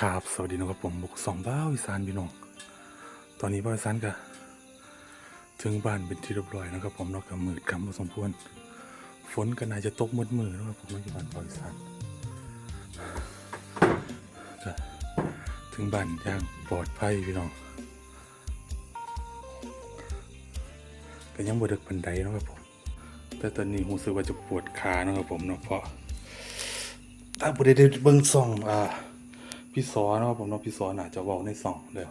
ครับสวัสดีนะครับผมบุกสองบ้าวอีสานพี่น้อง ตอนนี้บ้าวอีสานก็ถึงบ้านเป็นที่เรียบร้อยนะครับผมเนอกจากมืดกำพอสมควรฝนก็น่าจะตกมืดมือนะครับผมเนอกจากบ้านบ้าวอีสานก็ถึงบ้านอย่างปลอดภัยพี่น้องก็ยังบ่ดึกปันใดนะครับผม แต่ตอนนี้รู้สึกว่าจะปวดขานะครับผมเนาะเพราะถ้าบ่ได้ได้เบิ่งซองอ่า พี่สอเนาะครับผมเนาะพี่สอน่าจะเว้าในซ่องแล้ว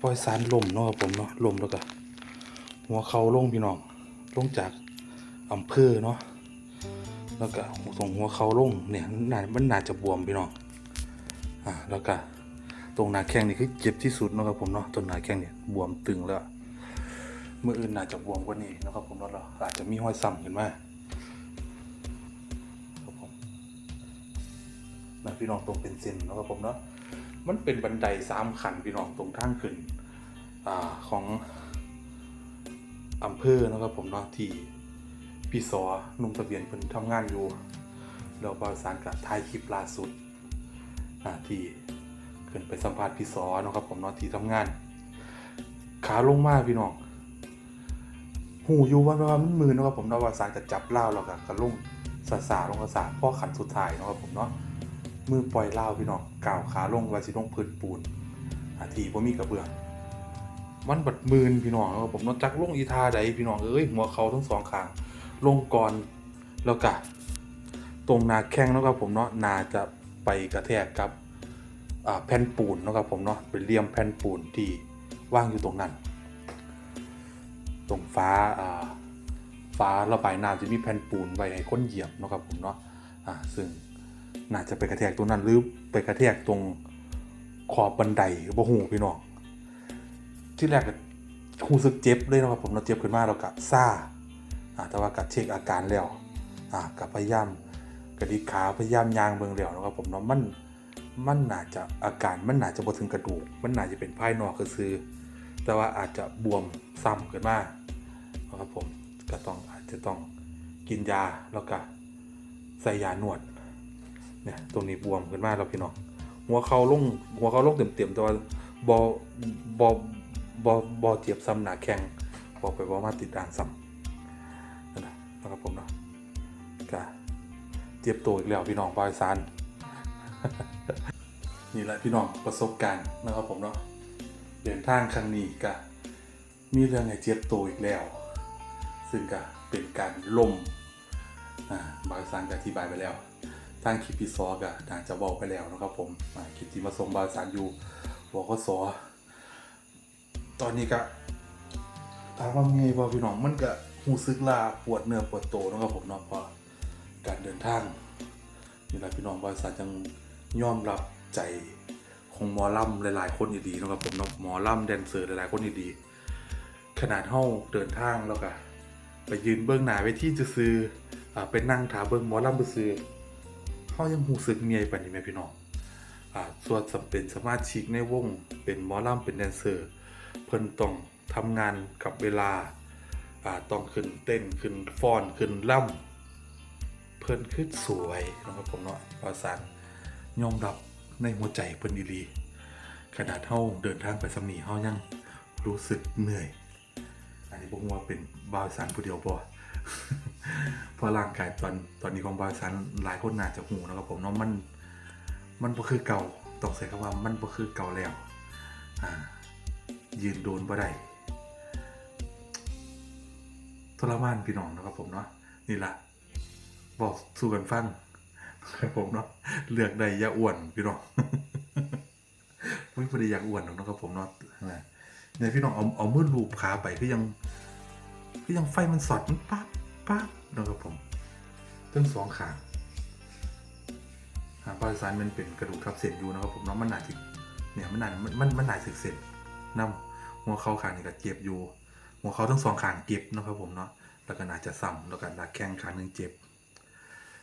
ปล่อยสารลมเนาะครับผมเนาะลมแล้วก็หัวเข่าลงพี่น้องลงจากอำเภอเนาะแล้วก็ส่งหัวเข่าลงเนี่ยน่ามันน่าจะบวมพี่น้องอ่าแล้วก็ตรงหน้าแข้งนี่คือเจ็บที่สุดเนาะครับผมเนาะตรงหน้าแข้งเนี่ยบวมตึงแล้วเมื่ออื่นน่าจะบวมกว่านี้นะครับผมเนาะอาจจะมีห้อยซ้ำขึ้นมา นะพี่น้องตรงเป็นเซนนะครับผมเนาะมันเป็นบันไดสามขันพี่น้องตรงทางขึ้นอ่าของอำเภอนะครับผมเนาะที่พี่สอหนุ่มทะเบียนเพิ่นทำงานอยู่แล้วประสานกับถ่ายคลิปล่าสุดอ่าที่ขึ้นไปสัมภาษณ์พี่สอเนาะครับผมเนาะที่ทำงาน ขาลงมาพี่น้องหูอยู่ว่าว่ามันมือนะครับผมเนาะว่าสารจะจับเล่าวแล้วก็กระลงสาสาลงกระสาพ่อขันสุดท้ายนะครับผมเนาะ มือปล่อยเล่าวพี่น้องก่าวขาลงว่าสิลงพื้นปูนอาทีบ่มีกระเบื้องมันบัดมืนพี่น้องครับผมนอกจากลงอีทาใดพี่น้องเอ้ยหัวเขาทั้งสองข้างลงก่อนแล้วก็ตรงนาแข้งนะครับผมเนาะนาจะไปกระแทกกับแผ่นปูนนะครับผมเนาะเป็นเหลี่ยมแผ่นปูนที่ว่างอยู่ตรงนั้น ตรงฟ้าฟ้าระบายน้ำจะมีแผ่นปูนไว้ให้คนเหยียบนะครับผมเนาะอ่าซึ่ง น่าจะไปกระแทกตรงนั้นหรือไปกระแทกตรงขอบบันไดบ่หูพี่น้องที่แรกหูสึกเจ็บเลยนะครับผมเราเจ็บขึ้นมาเรากะซ่าอ่าแต่ว่ากัเช็คอาการแล้วอ่ากับพยายามกระดิกขาพยายามยางเบิ่งแล้วนะครับผมเนาะมันมันน่าจะอาการมันน่าจะบ่ถึงกระดูก มันน่าจะเป็นภายนอกก็คือ แต่ว่าอาจจะบวมซ้ำขึ้นมานะครับผมก็ต้องอาจจะต้องกินยาแล้วก็ใส่ยานวด เนี่ยตรงนี้บวมขึ้นมากแล้วพี่น้องหัวเขาลงหัวเขาลงเต็มๆแต่ว่าบอบอบอบอเจียบซ้ำหนาแข็งบอกไปว่ามาติดอ่างซ้ำนั่นแหละนะครับผมเนาะก็เจ็บตัวอีกแล้วพี่น้องบอยซานนี่แหละพี่น้องประสบการณ์นะครับผมเนาะเดินทางครั้งนี้ก็มีเรื่องให้เจ็บตัวอีกแล้ว ซึ่งก็เป็นการล่มอ่าบอยซานก็อธิบายไปแล้ว ทางคลิปพี่ซอกอะน่าจะบอกไปแล้วนะครับผมอ่าคลิปที่มาส่งบาสารอยู่บอกก็สอตอนนี้ก็ถามว่าไงบ่พี่น้องมันก็หูซึกลาปวดเนื้อปวดโตวนะครับผมเนาะพราะการเดินทางนี่แหละพี่น้องบาวสารจังยอมรับใจของหมอลำหลาย ๆ คนดีๆนะครับผมเนาะหมอลำแดนเซอร์หลายๆคนดีๆขนาดเฮาเดินทางแล้วก็ไปยืนเบื้องหน้าเวทีจะซื้อๆอ่าไปนั่งถาเบื้องหมอลำไปซื้อ เขายังหูสึกเมียปานนี้ไหมพี่น้องอ่าส่วนสำเป็นสมาชิกในวง เป็นหมอลำเป็นแดนเซอร์ เพิ่นต้องทำงานกับเวลาอ่าต้องขึ้นเต้นขึ้นฟ้อนขึ้นล่ำเพิ่นขึ้นสวยนะครับผมเนาะภาษานยอมรับในหัวใจเพิ่นอีหลีขนาดเฮาเดินทางไปสำนีเฮายังรู้สึกเหนื่อย อันนี้ผมว่าเป็นบาวสารผู้เดียวบ่ พราะร่างกายตอนตอนนี้ของบาวสารหลายคนน่าจะหูนะครับผมเนาะมัน มันบ่คือเก่าต้องใช้คำว่ามันบ่คือเก่าแล้วอ่ายืนโดนบ่ได้ทรมานพี่น้องนะครับผมเนาะนี่ละบอกสู้กันฟังครับผมเนาะเลือกได้อย่าอ้วนพี่น้องไม่พอดีอยากอ้วนหรอกนะครับผมเนาะนะเนี่ยพี่น้องเอาเอามือลูบขาไปก็ยังก็ยังไฟมันสอดมันปั๊บ ปั๊บนะครับผมทั้งสองขาหาปลายสารมันเป็นกระดูกทับเส้นอยู่นะครับผมเนาะมันหนาถึงเนี่ยมันหนามันมันมันหนาถึงเส้นนํหัวเข่าขางนี่ก็เจ็บอยู่ หัวเข่าทั้งสองขางเจ็บนะครับผมเนาะแล้วก็น่าจะซ้ำแล้วก็หนักแข้งขางหนึ่งเจ็บ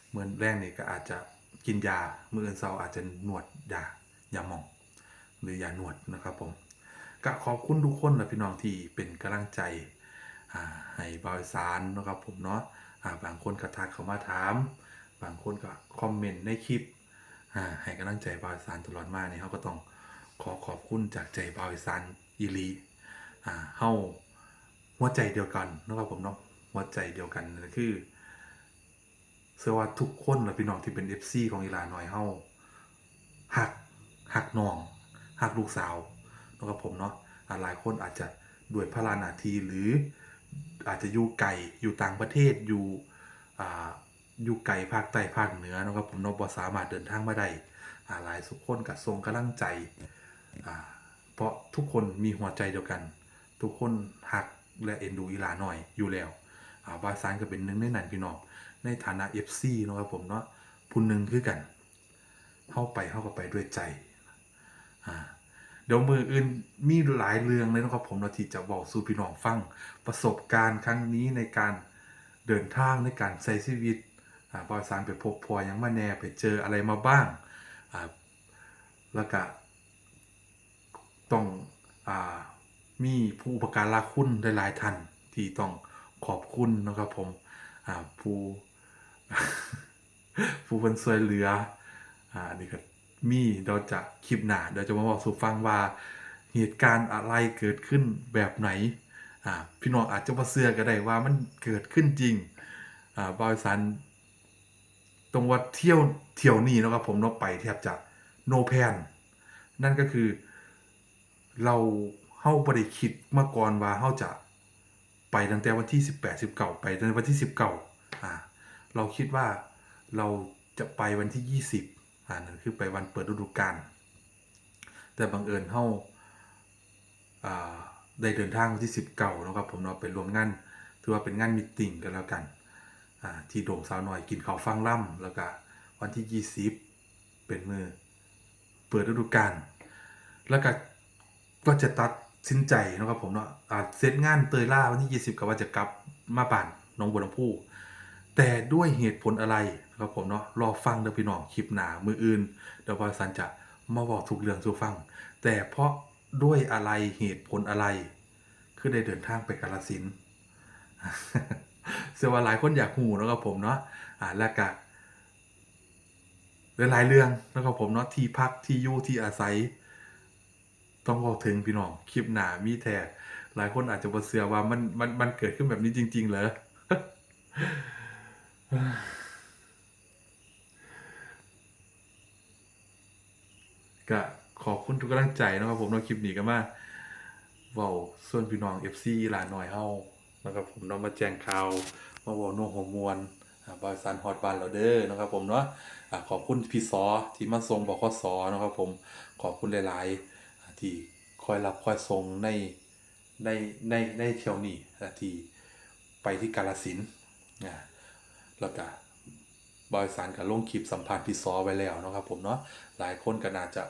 เหมือนแรกนี่ก็อาจจะกินยาเมื่ออื่นเช้าอาจจะนวดยายาหมอง หรือยาหนวดนะครับผมก็ขอบคุณทุกคนนะพี่น้องที่เป็นกำลังใจ ให้บริสารนะครับผมเนาะบางคนก็ทักเข้ามาถาม บางคนก็คอมเมนต์ในคลิปให้กำลังใจบาวสานตลอดมาเนี่ยเขาก็ต้องขอขอบคุณจากใจบาวสานอีหลีเฮาหัวใจเดียวกันนะครับผมเนาะหัวใจเดียวกันคือเชื่อว่าทุกคนนะพี่น้องที่เป็น FC ของอีลาหน่อยเฮาหักหักน้องหักลูกสาวนะครับผมเนาะหลายคนอาจจะด้วยพระรานาทีหรือ อาจจะอยู่ไกลอยู่ต่างประเทศอยู่ออยู่ไกลภาคใต้ภาคเหนือนะครับผมนบสามารถเดินทางมาได้าหลายสุกคนกับทรงกำลังใจ เพราะทุกคนมีหัวใจเดียวกัน ทุกคนหักและเอ็นดูอีหลาหน่อยอยู่แล้วาบาซานก็เป็นหนึ่งในนั้นพี่น้องในฐานะ FC นะครับผมเนาะผู้หนึ่งคือกันเข้าไปเข้าก็ไปด้วยใจ เดี๋ยวมืออื่นมีหลายเรื่องเลยนะครับผมเนาที่จะบอกสู่พี่น้องฟังประสบการณ์ครั้งนี้ในการเดินทางในการใช้ชีวิตอ่าบอยสารไปพบพอยังมาแน่ไปเจออะไรมาบ้างอ่าแล้วก็ต้องอมีผู้อุปการะคุณหลายๆท่านที่ต้องขอบคุณนะครับผมผู้ผู้เป็นช่วยเหลืออ่านนี่ก็ มีเราจะคลิปหน้าเดี๋ยวจะมาบอกสู่ฟังว่าเหตุการณ์อะไรเกิดขึ้นแบบไหนอ่าพี่น้องอาจจะมาเสือก็ได้ว่ามันเกิดขึ้นจริงอ่าบอยสันตรงวัดเที่ยวเที่ยวนี้นะครับผมเนาไปแทบจะโนแพนนั่นก็คือเราเฮาบ่ได้คิดมาก่อนว่าเฮาจะไปตั้งแต่วันที่ 18 19ไปตั้งแต่วันที่ 19อ่าเราคิดว่าเราจะไปวันที่ 20 อ่านั่นคือไปวันเปิดฤดูกาลแต่บังเอิญเฮาอ่าได้เดินทางวันที่19เนาะครับผมเนาะไปรวมงานถือว่าเป็นงานมิติ้งกันแล้วกันอ่าที่โด่งสาวหน่อยกินข้าวฟังล่ำแล้วก็วันที่20เป็นมือเปิดฤดูกาลแล้วก็ก็จะตัดสินใจนะครับผมเนาะอ่าเซตงานเตยล่าวันที่20ก็ว่าจะกลับมาบ้านน้องบัวลำพูแต่ด้วยเหตุผลอะไร ครับผมเนาะรอฟังเดี๋ยวพี่น้องคลิปหนามืออื่นเดี๋ยวบอสันจะมาบอกทุกเรื่องสู่ฟัง แต่เพราะด้วยอะไรเหตุผลอะไร คือได้เดินทางไปกาลสินเชื่อว่าหลายคนอยากหูนะครับผมเนาะอ่าแล้วก็หลายเรื่องนะครับผมเนาะที่พักที่อยู่ที่อาศัย ต้องบอกถึงพี่น้องคลิปหนามีแท้หลายคนอาจจะบ่เชื่อว่ามันมันมันเกิดขึ้นแบบนี้จริง ๆ เหรอ ก็ขอบคุณทุกกำลังใจนะครับผมเนาคลิปนี้ก็มาเว้าส่วนพี่น้อง FC หลานหน่อยเฮานะครับผมเนามาแจ้งข่าวมาเว้าโน้หัวมวลบริษัทฮอดบ้านเราเด้อนะครับผมเนาะอ่าขอบคุณพี่ซอที่มาส่งบอกข้อสอนะครับผมขอบคุณหลาย ๆ ที่คอยรับคอยส่งในในในในเที่ยวนี้ที่ไปที่กาฬสินธุ์อ่าแล้วก็ บริษัทกับลงคลิปสัมภาษณ์พี่ซอไว้แล้วนะครับผมเนาะหลายคนก็น่าจะ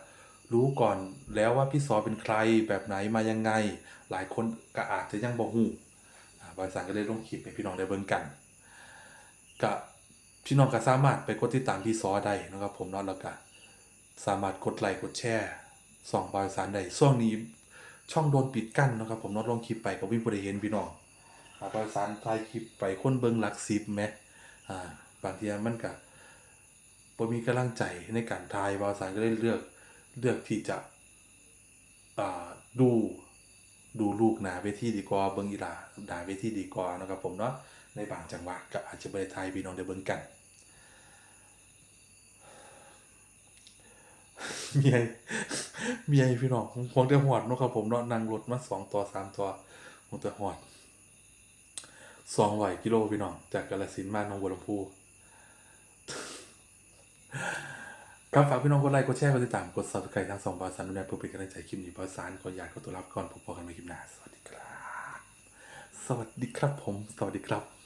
รู้ก่อนแล้วว่าพี่ซอเป็นใครแบบไหนมายังไง หลายคนก็อาจจะยังบ่ฮู้อ่าบริษัทก็เลยลงคลิปให้พี่น้องได้เบิ่งกันก็พี่น้องก็สามารถไปกดติดตามพี่ซอได้นะครับผมเนาะแล้วก็สามารถกดไลค์กดแชร์ส่องบริษัทได้ช่วงนี้ช่องโดนปิดกั้นนะครับผมเนาะลงคลิปไปก็วิ่งได้เห็นพี่น้องบริษัทถ่ายคลิปไปคนเบิ่งหลัก10แหมอ่า บางทีมันก็บ่มีกำลังใจในการทายบาวสารก็เลยเลือกเลือกที่จะดูดูลูกหนาเวทีดีกว่าเบิงอีลาหนาเวทีดีกว่านะครับผมเนาะในบางจังหวะก็อาจจะบ่ไทายพี่น้องได้เบิ่งกันเมียเมียพี่น้องคงจะหอดนะครับผมเนาะนั่งรถมาสองตัวสามตัวคงจะหอดสองร้อยกิโลพี่น้องจากกาฬสินมาหนองบัวลำพู ครับฝากพี่น้องกดไลค์กดแชร์กดติดตามกด subscribe ทั้งสองบาสารดูแลเพื่อเป็นกำลังใจคลิปนี้บาสารขออยากขอตัวรับก่อนพบกันใหม่คลิปหน้าสวัสดีครับ สวัสดีครับผม สวัสดีครับ